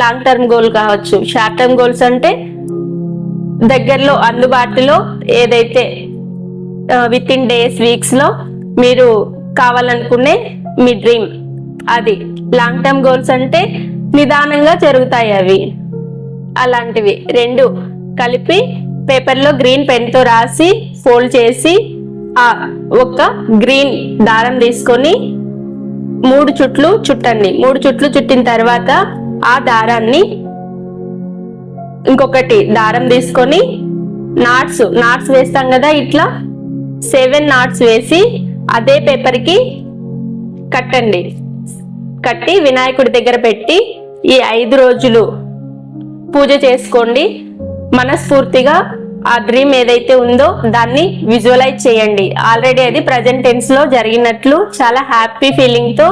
Long term goal కావచ్చు. Short term goals అంటే దగ్గరలో అందుబాటులో ఏదైతే విత్ ఇన్ డేస్ వీక్స్లో మీరు కావాలనుకునే మీ డ్రీమ్ అది లాంగ్ టర్మ్ గోల్స్ అంటే నిదానంగా జరుగుతాయి అవి. అలాంటివి రెండు కలిపి పేపర్లో గ్రీన్ పెన్తో రాసి ఫోల్డ్ చేసి ఆ ఒక గ్రీన్ దారం తీసుకొని మూడు చుట్లు చుట్టండి. మూడు చుట్లు చుట్టిన తర్వాత ఆ దారాన్ని ఇంకొకటి దారం తీసుకొని నాట్స్ నాట్స్ వేస్తాం కదా ఇట్లా. సెవెన్ నాట్స్ వేసి అదే పేపర్కి కట్టండి. కట్టి వినాయకుడి దగ్గర పెట్టి ఈ ఐదు రోజులు పూజ చేసుకోండి. మనస్ఫూర్తిగా ఆ డ్రీమ్ ఏదైతే ఉందో దాన్ని విజువలైజ్ చేయండి. ఆల్రెడీ అది ప్రజెంట్ టెన్స్లో జరిగినట్లు చాలా హ్యాపీ ఫీలింగ్తో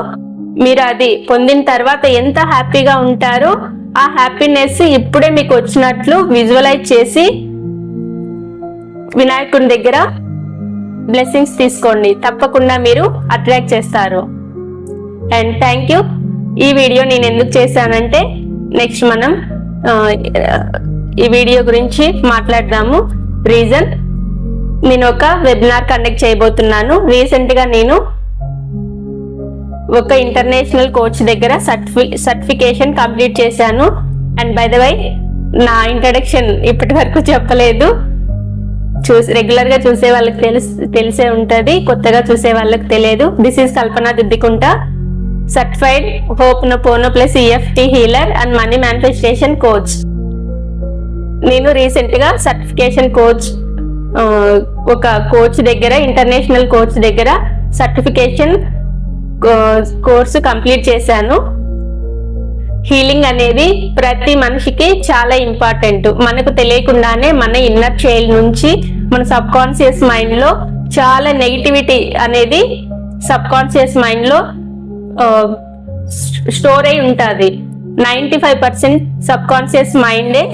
మీరు అది పొందిన తర్వాత ఎంత హ్యాపీగా ఉంటారో ఆ హ్యాపీనెస్ ఇప్పుడే మీకు వచ్చినట్లు విజువలైజ్ చేసి వినాయకుడి దగ్గర బ్లెస్సింగ్స్ తీసుకోండి. తప్పకుండా మీరు అట్రాక్ట్ చేస్తారు. అండ్ థ్యాంక్ యూ ఈ వీడియో నేను ఎందుకు చేశానంటే నెక్స్ట్ మనం ఈ వీడియో గురించి మాట్లాడదాము. రీజన్ నేను ఒక వెబినార్ కండక్ట్ చేయబోతున్నాను. రీసెంట్గా నేను ఒక ఇంటర్నేషనల్ కోచ్ దగ్గర సర్టిఫి సర్టిఫికేషన్ కంప్లీట్ చేశాను. అండ్ బై ద వై నా ఇంట్రడక్షన్ ఇప్పటి వరకు చెప్పలేదు. చూసి రెగ్యులర్గా చూసే వాళ్ళకి తెలుసు తెలిసే ఉంటది. కొత్తగా చూసే వాళ్ళకి తెలియదు. This is Kalpana Diddikunta. Certified ho'oponopono plus EFT healer and money manifestation coach నేను రీసెంట్గా సర్టిఫికేషన్ కోచ్ ఒక కోచ్ దగ్గర ఇంటర్నేషనల్ కోచ్ దగ్గర సర్టిఫికేషన్ కోర్సు కంప్లీట్ చేశాను. హీలింగ్ అనేది ప్రతి మనిషికి చాలా ఇంపార్టెంట్. మనకు తెలియకుండానే మన ఇన్నర్ చైల్డ్ నుంచి మన సబ్ కాన్షియస్ మైండ్లో చాలా నెగిటివిటీ అనేది సబ్ కాన్షియస్ మైండ్లో స్టోర్ అయి ఉంటుంది. Ninety five percent subconscious మైండే